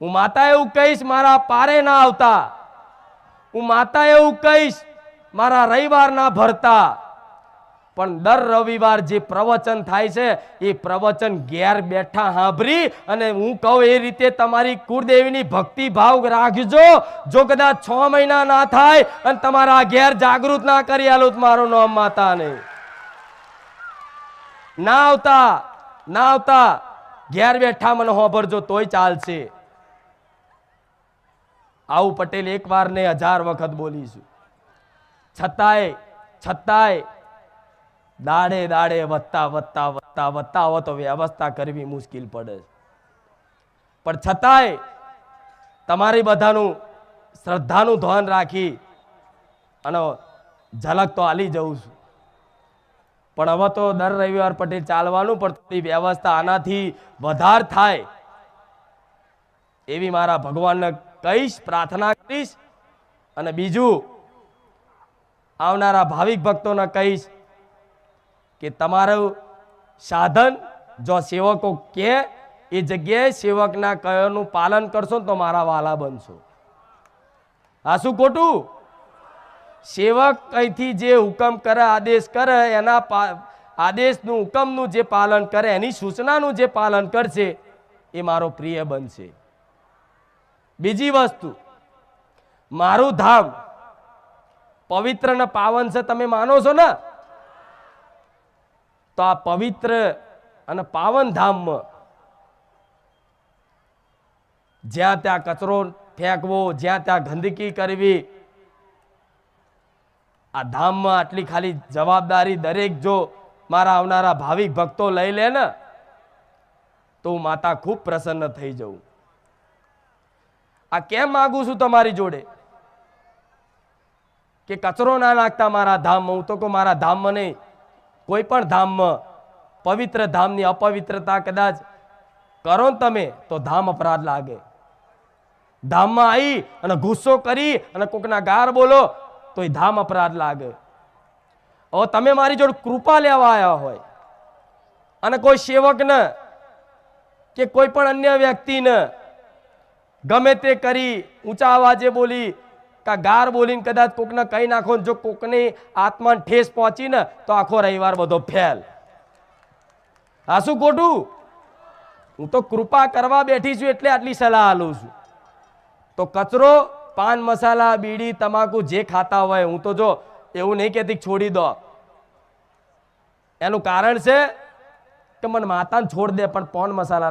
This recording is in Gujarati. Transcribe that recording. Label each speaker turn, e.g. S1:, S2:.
S1: હું માતા એવું કહીશ, મારા પારે ના આવતા. હું માતા એવું કહીશ, મારા રવિવાર ના ભરતા. પણ દર રવિવાર જે પ્રવચન થાય છે, એ પ્રવચન ઘેર બેઠા સાંભળી અને હું કહું એ રીતે તમારી કુળદેવીની ભક્તિ ભાવ રાખજો. જો કદાચ છ મહિના ના થાય અને તમારા ઘેર જાગૃત ના કરી આલો મારું નામ માતા નહીં ના આવતા ના આવતા, ઘેર બેઠા મને હોભરજો તોય ચાલશે. આવું પટેલ એક વાર ને હજાર વખત બોલીશું. છતાંય છતાંય દાડે દાડે વધતા વધતા વધતા વધતા હો તો વ્યવસ્થા કરવી મુશ્કેલ પડે પણ છતાંય તમારી બધાનું શ્રદ્ધાનું ધ્યાન રાખી અને ઝલક તો હાલી જઉં છું. પણ હવે તો દર રવિવાર પટેલ ચાલવાનું, પણ થોડી વ્યવસ્થા આનાથી વધાર થાય એવી મારા ભગવાનને કહીશ પ્રાર્થના કરીશ અને બીજું, આવનારા ભાવિક ભક્તોને કહીશ કે તમારું સાધન જો સેવકો કે, એ જગ્યાએ સેવકના કયોનું પાલન કરશો તો મારા વાલા બનશો. આ શું ખોટું? સેવક કંઈથી જે હુકમ કરે, આદેશ કરે, એના આદેશનું, હુકમનું જે પાલન કરે, એની સૂચનાનું જે પાલન કરશે, એ મારો પ્રિય બનશે. બીજી વસ્તુ, મારું ધામ પવિત્ર ને પાવન છે, તમે માનો છો ને? તો આ પવિત્ર અને પાવન ધામમાં જ્યાં ત્યાં કચરો ફેંકવો, જ્યાં ત્યાં ગંદકી કરવી, આ ધામમાં આટલી ખાલી જવાબદારી દરેક જો મારા આવનારા ભાવિક ભક્તો લઈ લે ને, તો હું માતા ખૂબ પ્રસન્ન થઈ જઉં. આ કેમ માગું છું તમારી જોડે? કે કચરો ના નાખતા મારા ધામમાં? હું તો કહું મારા ધામમાં નહીં, કોઈ પણ ધામમાં, પવિત્ર ધામની અપવિત્રતા કદાચ કરો ને તમે, તો ધામ અપરાધ લાગે. ધામમાં આવી અને ગુસ્સો કરી અને કોકના ગાર બોલો, તો એ ધામ અપરાધ લાગે. હવે તમે મારી જોડે કૃપા લેવા આવ્યા હોય, અને કોઈ સેવકને કે કોઈ પણ અન્ય વ્યક્તિને ગમે તે કરી, ઊંચા અવાજે બોલી, કા ગાર બોલીને કદાચ કોકને કહી નાખો જો કોકની આત્માને ઠેસ પહોંચી ને તો આખો રવિવાર બધો ફેલ. આ શું ખોટું? હું તો કૃપા કરવા બેઠી છું એટલે આટલી સલાહ આલું છું. તો કચરો, પાન મસાલા, બીડી, તમાકુ જે ખાતા હોય, હું તો જો એવું નહીં કહેતી છોડી દો. એનું કારણ છે કે મને માતાને છોડ દે, પણ પાન મસાલા